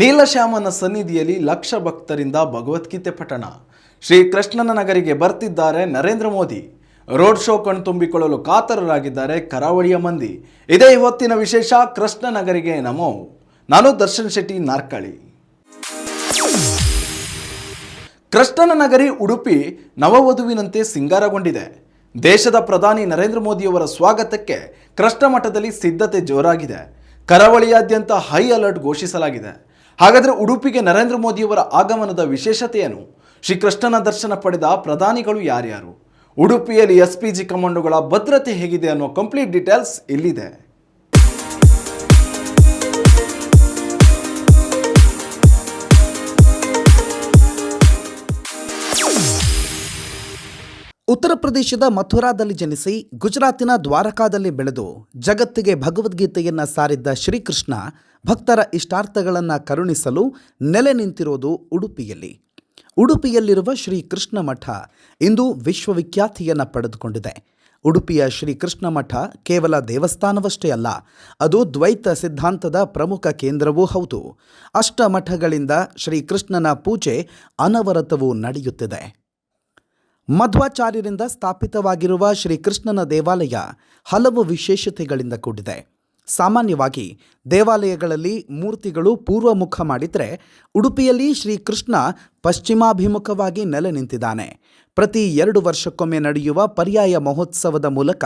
ನೀಲಶ್ಯಾಮನ ಸನ್ನಿಧಿಯಲ್ಲಿ ಲಕ್ಷ ಭಕ್ತರಿಂದ ಭಗವದ್ಗೀತೆ ಪಠಣ. ಶ್ರೀಕೃಷ್ಣನ ನಗರಿಗೆ ಬರ್ತಿದ್ದಾರೆ ನರೇಂದ್ರ ಮೋದಿ. ರೋಡ್ ಶೋ ಕಣ್ತುಂಬಿಕೊಳ್ಳಲು ಕಾತರರಾಗಿದ್ದಾರೆ ಕರಾವಳಿಯ ಮಂದಿ. ಇದೇ ಇವತ್ತಿನ ವಿಶೇಷ ಕೃಷ್ಣ ನಗರಿಗೆ ನಮೋ. ನಾನು ದರ್ಶನ್ ಶೆಟ್ಟಿ ನಾರ್ಕಳಿ. ಕೃಷ್ಣನ ನಗರಿ ಉಡುಪಿ ನವವಧುವಿನಂತೆ ಸಿಂಗಾರಗೊಂಡಿದೆ. ದೇಶದ ಪ್ರಧಾನಿ ನರೇಂದ್ರ ಮೋದಿಯವರ ಸ್ವಾಗತಕ್ಕೆ ಕೃಷ್ಣ ಮಠದಲ್ಲಿ ಸಿದ್ಧತೆ ಜೋರಾಗಿದೆ. ಕರಾವಳಿಯಾದ್ಯಂತ ಹೈ ಅಲರ್ಟ್ ಘೋಷಿಸಲಾಗಿದೆ. ಹಾಗಾದರೆ ಉಡುಪಿಗೆ ನರೇಂದ್ರ ಮೋದಿಯವರ ಆಗಮನದ ವಿಶೇಷತೆಯನ್ನು ಏನು ಶ್ರೀಕೃಷ್ಣನ ದರ್ಶನ ಪಡೆದ ಪ್ರಧಾನಿಗಳು ಯಾರ್ಯಾರು? ಉಡುಪಿಯಲ್ಲಿ ಎಸ್ ಪಿ ಜಿ ಕಮಾಂಡೋಗಳ ಭದ್ರತೆ ಹೇಗಿದೆ ಅನ್ನೋ ಕಂಪ್ಲೀಟ್ ಡೀಟೇಲ್ಸ್ ಇಲ್ಲಿದೆ. ಉತ್ತರ ಪ್ರದೇಶದ ಮಥುರಾದಲ್ಲಿ ಜನಿಸಿ ಗುಜರಾತಿನ ದ್ವಾರಕಾದಲ್ಲಿ ಬೆಳೆದು ಜಗತ್ತಿಗೆ ಭಗವದ್ಗೀತೆಯನ್ನು ಸಾರಿದ್ದ ಶ್ರೀಕೃಷ್ಣ ಭಕ್ತರ ಇಷ್ಟಾರ್ಥಗಳನ್ನು ಕರುಣಿಸಲು ನೆಲೆ ನಿಂತಿರೋದು ಉಡುಪಿಯಲ್ಲಿ. ಉಡುಪಿಯಲ್ಲಿರುವ ಶ್ರೀಕೃಷ್ಣ ಮಠ ಇಂದು ವಿಶ್ವವಿಖ್ಯಾತಿಯನ್ನು ಪಡೆದುಕೊಂಡಿದೆ. ಉಡುಪಿಯ ಶ್ರೀಕೃಷ್ಣ ಮಠ ಕೇವಲ ದೇವಸ್ಥಾನವಷ್ಟೇ ಅಲ್ಲ, ಅದು ದ್ವೈತ ಸಿದ್ಧಾಂತದ ಪ್ರಮುಖ ಕೇಂದ್ರವೂ ಹೌದು. ಅಷ್ಟ ಮಠಗಳಿಂದ ಶ್ರೀಕೃಷ್ಣನ ಪೂಜೆ ಅನವರತವೂ ನಡೆಯುತ್ತಿದೆ. ಮಧ್ವಾಚಾರ್ಯರಿಂದ ಸ್ಥಾಪಿತವಾಗಿರುವ ಶ್ರೀಕೃಷ್ಣನ ದೇವಾಲಯ ಹಲವು ವಿಶೇಷತೆಗಳಿಂದ ಕೂಡಿದೆ. ಸಾಮಾನ್ಯವಾಗಿ ದೇವಾಲಯಗಳಲ್ಲಿ ಮೂರ್ತಿಗಳು ಪೂರ್ವಮುಖ ಮಾಡಿದರೆ ಉಡುಪಿಯಲ್ಲಿ ಶ್ರೀಕೃಷ್ಣ ಪಶ್ಚಿಮಾಭಿಮುಖವಾಗಿ ನೆಲೆ ನಿಂತಿದ್ದಾನೆ. ಪ್ರತಿ ಎರಡು ವರ್ಷಕ್ಕೊಮ್ಮೆ ನಡೆಯುವ ಪರ್ಯಾಯ ಮಹೋತ್ಸವದ ಮೂಲಕ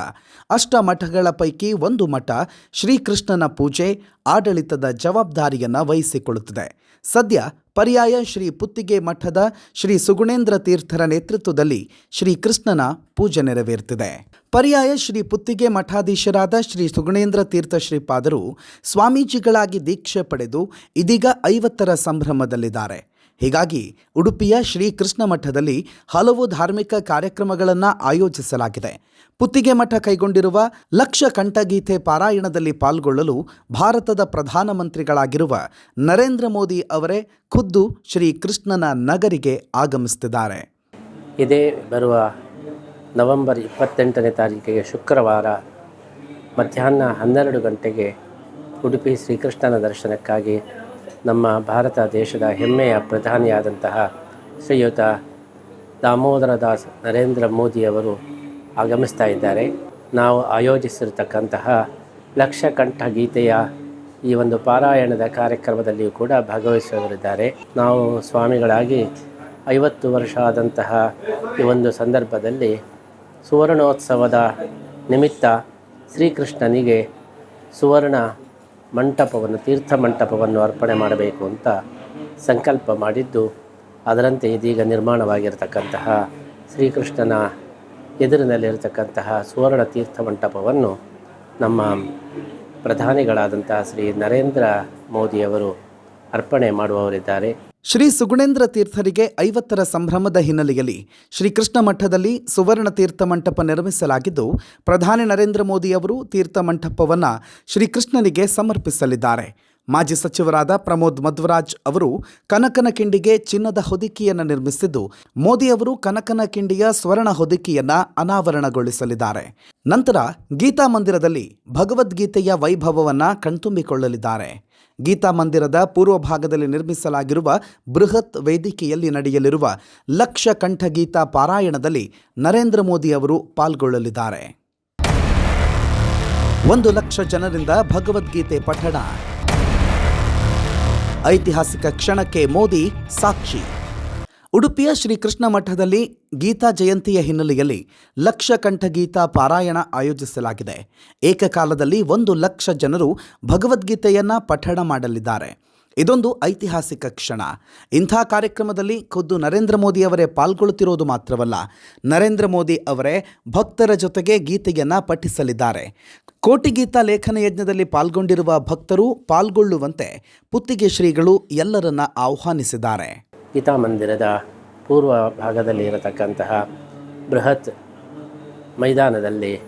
ಅಷ್ಟಮಠಗಳ ಪೈಕಿ ಒಂದು ಮಠ ಶ್ರೀಕೃಷ್ಣನ ಪೂಜೆ, ಆಡಳಿತದ ಜವಾಬ್ದಾರಿಯನ್ನು ವಹಿಸಿಕೊಳ್ಳುತ್ತದೆ. ಸದ್ಯ ಪರ್ಯಾಯ ಶ್ರೀ ಪುತ್ತಿಗೆ ಮಠದ ಶ್ರೀ ಸುಗುಣೇಂದ್ರ ತೀರ್ಥರ ನೇತೃತ್ವದಲ್ಲಿ ಶ್ರೀ ಕೃಷ್ಣನ ಪೂಜೆ ನೆರವೇರುತ್ತಿದೆ ಪರ್ಯಾಯ ಶ್ರೀ ಪುತ್ತಿಗೆ ಮಠಾಧೀಶರಾದ ಶ್ರೀ ಸುಗುಣೇಂದ್ರ ತೀರ್ಥ ಶ್ರೀಪಾದರು ಸ್ವಾಮೀಜಿಗಳಾಗಿ ದೀಕ್ಷೆ ಪಡೆದು ಇದೀಗ ಐವತ್ತರ ಸಂಭ್ರಮದಲ್ಲಿದ್ದಾರೆ. ಹೀಗಾಗಿ ಉಡುಪಿಯ ಶ್ರೀ ಕೃಷ್ಣ ಮಠದಲ್ಲಿ ಹಲವು ಧಾರ್ಮಿಕ ಕಾರ್ಯಕ್ರಮಗಳನ್ನು ಆಯೋಜಿಸಲಾಗಿದೆ. ಪುತ್ತಿಗೆ ಮಠ ಕೈಗೊಂಡಿರುವ ಲಕ್ಷ ಕಂಠಗೀತೆ ಪಾರಾಯಣದಲ್ಲಿ ಪಾಲ್ಗೊಳ್ಳಲು ಭಾರತದ ಪ್ರಧಾನಮಂತ್ರಿಗಳಾಗಿರುವ ನರೇಂದ್ರ ಮೋದಿ ಅವರೇ ಖುದ್ದು ಶ್ರೀ ಕೃಷ್ಣನ ನಗರಿಗೆ ಆಗಮಿಸುತ್ತಿದ್ದಾರೆ. ಇದೇ ಬರುವ ನವೆಂಬರ್ ಇಪ್ಪತ್ತೆಂಟನೇ ತಾರೀಕಿಗೆ ಶುಕ್ರವಾರ ಮಧ್ಯಾಹ್ನ ಹನ್ನೆರಡು ಗಂಟೆಗೆ ಉಡುಪಿ ಶ್ರೀಕೃಷ್ಣನ ದರ್ಶನಕ್ಕಾಗಿ ನಮ್ಮ ಭಾರತ ದೇಶದ ಹೆಮ್ಮೆಯ ಪ್ರಧಾನಿಯಾದಂತಹ ಶ್ರೀಯುತ ದಾಮೋದರ ದಾಸ್ ನರೇಂದ್ರ ಮೋದಿಯವರು ಆಗಮಿಸ್ತಾ ಇದ್ದಾರೆ. ನಾವು ಆಯೋಜಿಸಿರತಕ್ಕಂತಹ ಲಕ್ಷಕಂಠ ಗೀತೆಯ ಈ ಒಂದು ಪಾರಾಯಣದ ಕಾರ್ಯಕ್ರಮದಲ್ಲಿಯೂ ಕೂಡ ಭಾಗವಹಿಸುವವರಿದ್ದಾರೆ. ನಾವು ಸ್ವಾಮಿಗಳಾಗಿ ಐವತ್ತು ವರ್ಷ ಆದಂತಹ ಈ ಒಂದು ಸಂದರ್ಭದಲ್ಲಿ ಸುವರ್ಣೋತ್ಸವದ ನಿಮಿತ್ತ ಶ್ರೀಕೃಷ್ಣನಿಗೆ ಸುವರ್ಣ ಮಂಟಪವನ್ನು, ತೀರ್ಥ ಮಂಟಪವನ್ನು ಅರ್ಪಣೆ ಮಾಡಬೇಕು ಅಂತ ಸಂಕಲ್ಪ ಮಾಡಿದ್ದು, ಅದರಂತೆ ಇದೀಗ ನಿರ್ಮಾಣವಾಗಿರತಕ್ಕಂತಹ ಶ್ರೀಕೃಷ್ಣನ ಎದುರಿನಲ್ಲಿರತಕ್ಕಂತಹ ಸುವರ್ಣ ತೀರ್ಥ ಮಂಟಪವನ್ನು ನಮ್ಮ ಪ್ರಧಾನಿಗಳಾದಂತಹ ಶ್ರೀ ನರೇಂದ್ರ ಮೋದಿಯವರು ಅರ್ಪಣೆ ಮಾಡುವವರಿದ್ದಾರೆ. ಶ್ರೀ ಸುಗುಣೇಂದ್ರ ತೀರ್ಥರಿಗೆ ಐವತ್ತರ ಸಂಭ್ರಮದ ಹಿನ್ನೆಲೆಯಲ್ಲಿ ಶ್ರೀಕೃಷ್ಣ ಮಠದಲ್ಲಿ ಸುವರ್ಣ ತೀರ್ಥ ಮಂಟಪ ನಿರ್ಮಿಸಲಾಗಿದ್ದು, ಪ್ರಧಾನಿ ನರೇಂದ್ರ ಮೋದಿಯವರು ತೀರ್ಥ ಮಂಟಪವನ್ನು ಶ್ರೀಕೃಷ್ಣನಿಗೆ ಸಮರ್ಪಿಸಲಿದ್ದಾರೆ. ಮಾಜಿ ಸಚಿವರಾದ ಪ್ರಮೋದ್ ಮಧ್ವರಾಜ್ ಅವರು ಕನಕನ ಕಿಂಡಿಗೆ ಚಿನ್ನದ ಹೊದಿಕೆಯನ್ನು ನಿರ್ಮಿಸಿದ್ದು, ಮೋದಿ ಅವರು ಕನಕನ ಕಿಂಡಿಯ ಸ್ವರ್ಣ ಹೊದಿಕೆಯನ್ನ ಅನಾವರಣಗೊಳಿಸಲಿದ್ದಾರೆ. ನಂತರ ಗೀತಾ ಮಂದಿರದಲ್ಲಿ ಭಗವದ್ಗೀತೆಯ ವೈಭವವನ್ನು ಕಣ್ತುಂಬಿಕೊಳ್ಳಲಿದ್ದಾರೆ. ಗೀತಾ ಮಂದಿರದ ಪೂರ್ವ ಭಾಗದಲ್ಲಿ ನಿರ್ಮಿಸಲಾಗಿರುವ ಬೃಹತ್ ವೇದಿಕೆಯಲ್ಲಿ ನಡೆಯಲಿರುವ ಲಕ್ಷ ಕಂಠ ಗೀತಾ ಪಾರಾಯಣದಲ್ಲಿ ನರೇಂದ್ರ ಮೋದಿ ಅವರು ಪಾಲ್ಗೊಳ್ಳಲಿದ್ದಾರೆ. ಒಂದು ಲಕ್ಷ ಜನರಿಂದ ಭಗವದ್ಗೀತೆ ಪಠಣ ಐತಿಹಾಸಿಕ ಕ್ಷಣಕ್ಕೆ ಮೋದಿ ಸಾಕ್ಷಿ. ಉಡುಪಿಯ ಶ್ರೀಕೃಷ್ಣ ಮಠದಲ್ಲಿ ಗೀತಾ ಜಯಂತಿಯ ಹಿನ್ನೆಲೆಯಲ್ಲಿ ಲಕ್ಷ ಕಂಠ ಗೀತಾ ಪಾರಾಯಣ ಆಯೋಜಿಸಲಾಗಿದೆ. ಏಕಕಾಲದಲ್ಲಿ ಒಂದು ಲಕ್ಷ ಜನರು ಭಗವದ್ಗೀತೆಯನ್ನು ಪಠಣ ಮಾಡಲಿದ್ದಾರೆ. ಇದೊಂದು ಐತಿಹಾಸಿಕ ಕ್ಷಣ. ಇಂಥ ಕಾರ್ಯಕ್ರಮದಲ್ಲಿ ಖುದ್ದು ನರೇಂದ್ರ ಮೋದಿ ಅವರೇ ಪಾಲ್ಗೊಳ್ಳುತ್ತಿರುವುದು ಮಾತ್ರವಲ್ಲ, ನರೇಂದ್ರ ಮೋದಿ ಅವರೇ ಭಕ್ತರ ಜೊತೆಗೆ ಗೀತೆಯನ್ನ ಪಠಿಸಲಿದ್ದಾರೆ. ಕೋಟಿ ಗೀತಾ ಲೇಖನ ಯಜ್ಞದಲ್ಲಿ ಪಾಲ್ಗೊಂಡಿರುವ ಭಕ್ತರು ಪಾಲ್ಗೊಳ್ಳುವಂತೆ ಪುತ್ತಿಗೆ ಶ್ರೀಗಳು ಎಲ್ಲರನ್ನ ಆಹ್ವಾನಿಸಿದ್ದಾರೆ. ಗೀತಾ ಮಂದಿರದ ಪೂರ್ವ ಭಾಗದಲ್ಲಿ ಇರತಕ್ಕಂತಹ ಬೃಹತ್ ಮೈದಾನದಲ್ಲಿ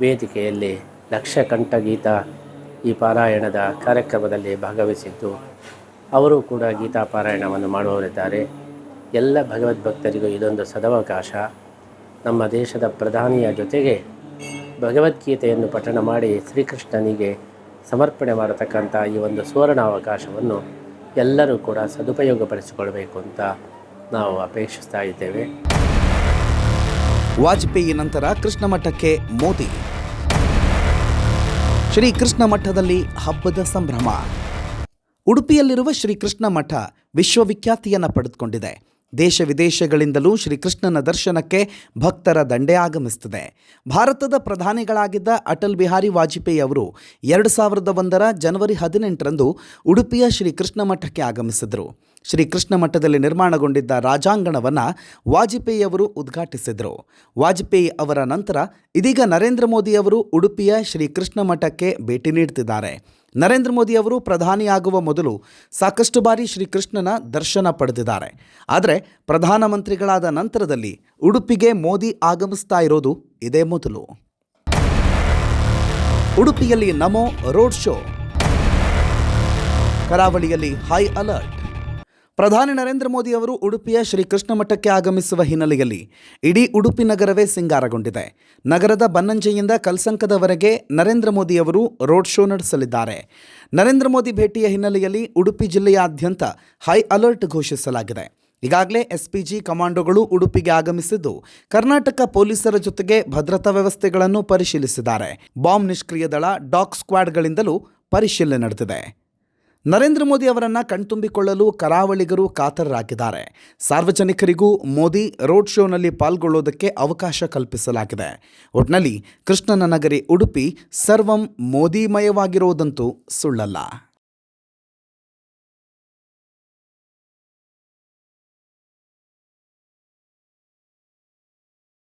ವೇದಿಕೆಯಲ್ಲಿ ಲಕ್ಷ ಗೀತಾ ಈ ಪಾರಾಯಣದ ಕಾರ್ಯಕ್ರಮದಲ್ಲಿ ಭಾಗವಹಿಸಿದ್ದು, ಅವರು ಕೂಡ ಗೀತಾ ಪಾರಾಯಣವನ್ನು ಮಾಡುವವರಿದ್ದಾರೆ. ಎಲ್ಲ ಭಗವದ್ಭಕ್ತರಿಗೂ ಇದೊಂದು ಸದವಕಾಶ. ನಮ್ಮ ದೇಶದ ಪ್ರಧಾನಿಯ ಜೊತೆಗೆ ಭಗವದ್ಗೀತೆಯನ್ನು ಪಠಣ ಮಾಡಿ ಶ್ರೀಕೃಷ್ಣನಿಗೆ ಸಮರ್ಪಣೆ ಮಾಡತಕ್ಕಂಥ ಈ ಒಂದು ಸುವರ್ಣ ಅವಕಾಶವನ್ನು ಎಲ್ಲರೂ ಕೂಡ ಸದುಪಯೋಗಪಡಿಸಿಕೊಳ್ಬೇಕು ಅಂತ ನಾವು ಅಪೇಕ್ಷಿಸ್ತಾ ಇದ್ದೇವೆ. ವಾಜಪೇಯಿ ನಂತರ ಕೃಷ್ಣ ಮಠಕ್ಕೆ ಮೋದಿ. ಶ್ರೀ ಕೃಷ್ಣ ಮಠದಲ್ಲಿ ಹಬ್ಬದ ಸಂಭ್ರಮ. ಉಡುಪಿಯಲ್ಲಿರುವ ಶ್ರೀ ಕೃಷ್ಣ ಮಠ ವಿಶ್ವವಿಖ್ಯಾತಿಯನ್ನು ಪಡೆದುಕೊಂಡಿದೆ. ದೇಶ ವಿದೇಶಗಳಿಂದಲೂ ಶ್ರೀಕೃಷ್ಣನ ದರ್ಶನಕ್ಕೆ ಭಕ್ತರ ದಂಡೆ ಆಗಮಿಸುತ್ತದೆ. ಭಾರತದ ಪ್ರಧಾನಿಗಳಾಗಿದ್ದ ಅಟಲ್ ಬಿಹಾರಿ ವಾಜಪೇಯಿ ಅವರು ಎರಡು ಸಾವಿರದ ಒಂದರ ಜನವರಿ ಹದಿನೆಂಟರಂದು ಉಡುಪಿಯ ಶ್ರೀಕೃಷ್ಣ ಮಠಕ್ಕೆ ಆಗಮಿಸಿದರು. ಶ್ರೀಕೃಷ್ಣ ಮಠದಲ್ಲಿ ನಿರ್ಮಾಣಗೊಂಡಿದ್ದ ರಾಜಾಂಗಣವನ್ನು ವಾಜಪೇಯಿ ಅವರು ಉದ್ಘಾಟಿಸಿದರು. ವಾಜಪೇಯಿ ಅವರ ನಂತರ ಇದೀಗ ನರೇಂದ್ರ ಮೋದಿ ಅವರು ಉಡುಪಿಯ ಶ್ರೀಕೃಷ್ಣ ಮಠಕ್ಕೆ ಭೇಟಿ ನೀಡುತ್ತಿದ್ದಾರೆ. ನರೇಂದ್ರ ಮೋದಿ ಅವರು ಪ್ರಧಾನಿಯಾಗುವ ಮೊದಲು ಸಾಕಷ್ಟು ಬಾರಿ ಶ್ರೀಕೃಷ್ಣನ ದರ್ಶನ ಪಡೆದಿದ್ದಾರೆ. ಆದರೆ ಪ್ರಧಾನಮಂತ್ರಿಗಳಾದ ನಂತರದಲ್ಲಿ ಉಡುಪಿಗೆ ಮೋದಿ ಆಗಮಿಸ್ತಾ ಇರೋದು ಇದೇ ಮೊದಲು. ಉಡುಪಿಯಲ್ಲಿ ನಮೋ ರೋಡ್ ಶೋ. ಕರಾವಳಿಯಲ್ಲಿ ಹೈ ಅಲರ್ಟ್. ಪ್ರಧಾನಿ ನರೇಂದ್ರ ಮೋದಿ ಅವರು ಉಡುಪಿಯ ಶ್ರೀಕೃಷ್ಣ ಮಠಕ್ಕೆ ಆಗಮಿಸುವ ಹಿನ್ನೆಲೆಯಲ್ಲಿ ಇಡೀ ಉಡುಪಿ ನಗರವೇ ಸಿಂಗಾರಗೊಂಡಿದೆ. ನಗರದ ಬನ್ನಂಜೆಯಿಂದ ಕಲ್ಸಂಕದವರೆಗೆ ನರೇಂದ್ರ ಮೋದಿ ಅವರು ರೋಡ್ ಶೋ ನಡೆಸಲಿದ್ದಾರೆ. ನರೇಂದ್ರ ಮೋದಿ ಭೇಟಿಯ ಹಿನ್ನೆಲೆಯಲ್ಲಿ ಉಡುಪಿ ಜಿಲ್ಲೆಯಾದ್ಯಂತ ಹೈ ಅಲರ್ಟ್ ಘೋಷಿಸಲಾಗಿದೆ. ಈಗಾಗಲೇ ಎಸ್ಪಿಜಿ ಕಮಾಂಡೋಗಳು ಉಡುಪಿಗೆ ಆಗಮಿಸಿದ್ದು, ಕರ್ನಾಟಕ ಪೊಲೀಸರ ಜೊತೆಗೆ ಭದ್ರತಾ ವ್ಯವಸ್ಥೆಗಳನ್ನು ಪರಿಶೀಲಿಸಿದ್ದಾರೆ. ಬಾಂಬ್ ನಿಷ್ಕ್ರಿಯ ದಳ ಡಾಗ್ ಸ್ಕ್ವಾಡ್ಗಳಿಂದಲೂ ಪರಿಶೀಲನೆ ನಡೆದಿದೆ. ನರೇಂದ್ರ ಮೋದಿ ಅವರನ್ನು ಕಣ್ತುಂಬಿಕೊಳ್ಳಲು ಕರಾವಳಿಗರು ಕಾತರರಾಗಿದ್ದಾರೆ. ಸಾರ್ವಜನಿಕರಿಗೂ ಮೋದಿ ರೋಡ್ ಶೋನಲ್ಲಿ ಪಾಲ್ಗೊಳ್ಳೋದಕ್ಕೆ ಅವಕಾಶ ಕಲ್ಪಿಸಲಾಗಿದೆ. ಒಟ್ನಲ್ಲಿ ಕೃಷ್ಣನ ನಗರಿ ಉಡುಪಿ ಸರ್ವಂ ಮೋದಿಮಯವಾಗಿರೋದಂತೂ ಸುಳ್ಳಲ್ಲ.